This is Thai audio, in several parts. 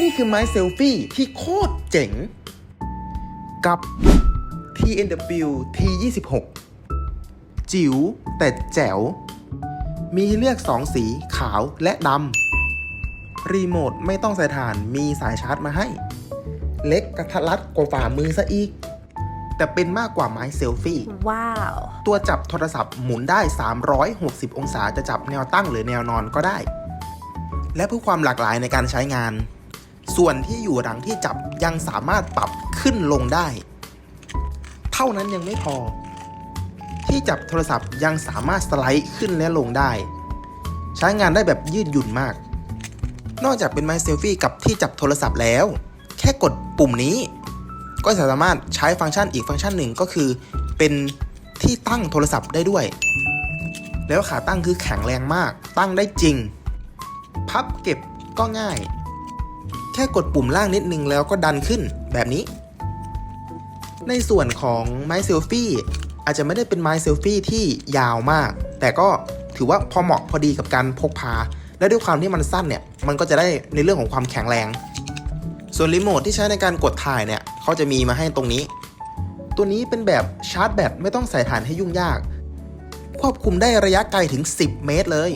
นี่คือไม้เซลฟี่ที่โคตรเจ๋ง กับ TNW T26 จิ๋วแต่แจ๋ว มีให้เลือก 2 สีขาวและดำ รีโมทไม่ต้องใส่ถ่านมีสายชาร์จมาให้ เล็กกระทัดรัดกว่าฝ่ามือซะอีก แต่เป็นมากกว่าไม้เซลฟี่ ว้าว ตัวจับโทรศัพท์หมุนได้ 360 องศาจะจับแนวตั้งหรือแนวนอนก็ได้ และเพื่อความหลากหลายในการใช้งาน ส่วนที่อยู่หลังที่จับยังสามารถปรับขึ้นลงได้ เท่านั้นยังไม่พอ ที่จับโทรศัพท์ยังสามารถสไลด์ขึ้นและลงได้ ใช้งานได้แบบยืดหยุ่นมาก นอกจากเป็นไมค์เซลฟี่กับที่จับโทรศัพท์แล้ว แค่กดปุ่มนี้ ก็สามารถใช้ฟังก์ชันอีกฟังก์ชันหนึ่งก็คือ เป็นที่ตั้งโทรศัพท์ได้ด้วย แล้วขาตั้งคือแข็งแรงมาก ตั้งได้จริง พับเก็บก็ง่าย แค่กดปุ่มล่างนิดนึงแล้วก็ดันขึ้นแบบนี้ ในส่วนของไม้เซลฟี่อาจจะไม่ได้เป็นไม้เซลฟี่ที่ยาวมาก แต่ก็ถือว่าพอเหมาะพอดีกับการพกพา และด้วยความที่มันสั้นเนี่ย มันก็จะได้ในเรื่องของความแข็งแรง ส่วนรีโมทที่ใช้ในการกดถ่ายเนี่ยเขาจะมีมาให้ตรงนี้ ตัวนี้เป็นแบบชาร์จแบตไม่ต้องใส่ถ่านให้ยุ่งยาก ควบคุมได้ระยะไกลถึง 10 เมตรเลย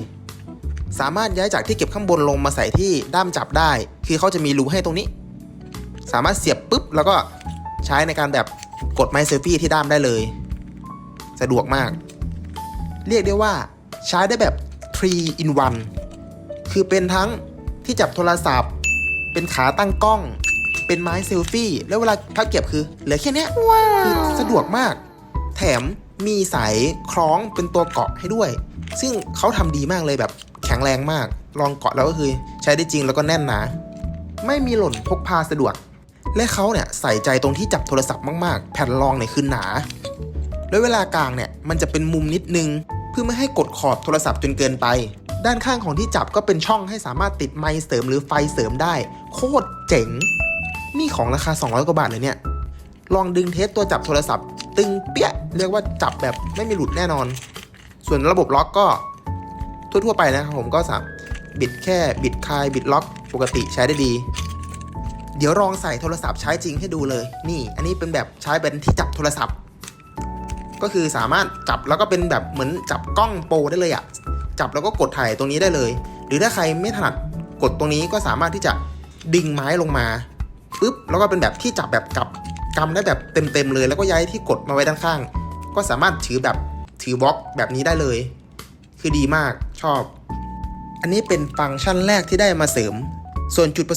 สามารถย้ายจากที่เก็บข้างบนลงมาใส่ที่ด้ามจับได้ คือเขาจะมีรูให้ตรงนี้ สามารถเสียบปุ๊บแล้วก็ใช้ในการแบบกดไมค์เซลฟี่ที่ด้ามได้เลย สะดวกมาก เรียกได้ว่าใช้ได้แบบ 3 in 1 คือเป็นทั้งที่จับโทรศัพท์ เป็นขาตั้งกล้อง เป็นไม้เซลฟี่ แล้วเวลาพับเก็บคือเหลือแค่นี้ยว้าคือสะดวกมาก แถมมีสายคล้องเป็นตัวเกาะให้ด้วย ซึ่งเขาทำดีมากเลยแบบ แข็งแรงมากลองเกาะแล้วก็คือใช้ได้จริงแล้วก็แน่นหนา ไม่มีหล่นพกพาสะดวก และเขาเนี่ยใส่ใจตรงที่จับโทรศัพท์มากๆ แผ่นรองเนี่ยคือหนา แล้วเวลากลางเนี่ยมันจะเป็นมุมนิดนึง เพื่อไม่ให้กดขอบโทรศัพท์จนเกินไป ด้านข้างของที่จับก็เป็นช่องให้สามารถติดไมค์เสริมหรือไฟเสริมได้ โคตรเจ๋ง นี่ของราคา 200 กว่าบาทเลยเนี่ย ลองดึงเทสตัวจับโทรศัพท์ ตึงเปี้ยเรียกว่าจับแบบไม่มีหลุดแน่นอน ส่วนระบบล็อกก็ ทั่วๆไปนะครับผมก็สามบิดแค่บิดคลายบิดล็อกปกติใช้ได้ดี เดี๋ยวลองใส่โทรศัพท์ใช้จริงให้ดูเลย นี่ อันนี้เป็นแบบใช้เป็นที่จับโทรศัพท์ ก็คือสามารถจับแล้วก็เป็นแบบเหมือนจับกล้องโปรได้เลยอะจับแล้วก็กดถ่ายตรงนี้ได้เลย หรือถ้าใครไม่ถนัดกดตรงนี้ก็สามารถที่จะดึงไม้ลงมาปุ๊บแล้วก็เป็นแบบที่จับแบบกับกำได้แบบเต็มๆเลย แล้วก็ย้ายที่กดมาไว้ด้านข้าง ก็สามารถถือแบบถือบล็อกแบบนี้ได้เลย คือดีมากชอบ อันนี้เป็นฟังก์ชันแรกที่ได้มาเสริม ส่วนจุดประ